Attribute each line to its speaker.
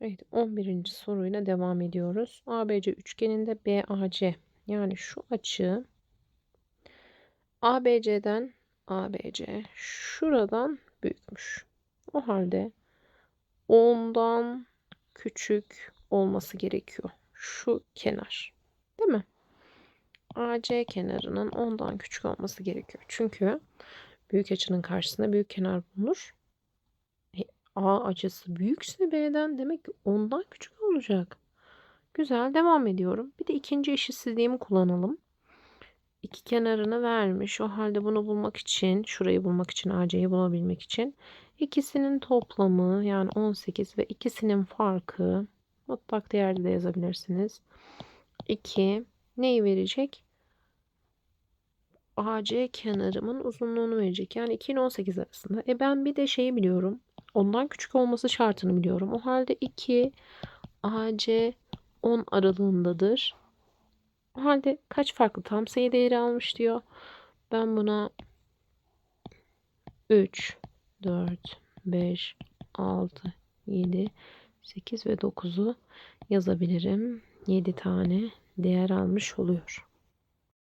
Speaker 1: Evet 11. soruyla devam ediyoruz. ABC üçgeninde BAC yani şu açı ABC'den ABC şuradan büyükmüş. O halde 10'dan küçük olması gerekiyor. Şu kenar. Değil mi? AC kenarının 10'dan küçük olması gerekiyor. Çünkü büyük açının karşısında büyük kenar bulunur. A açısı büyükse B'den demek ki 10'dan küçük olacak. Güzel devam ediyorum. Bir de ikinci eşitsizliğimi kullanalım. İki kenarını vermiş. O halde bunu bulmak için, şurayı bulmak için, AC'yi bulabilmek için ikisinin toplamı yani 18 ve ikisinin farkı mutlak değerde de yazabilirsiniz. 2 neyi verecek? AC kenarımın uzunluğunu verecek. Yani 2 ile 18 arasında. E ben bir de şeyi biliyorum. Ondan küçük olması şartını biliyorum. O halde 2 AC 10 aralığındadır. O halde kaç farklı tam sayı değeri almış diyor. Ben buna 3, 4, 5, 6, 7, 8 ve 9'u yazabilirim. 7 tane değer almış oluyor.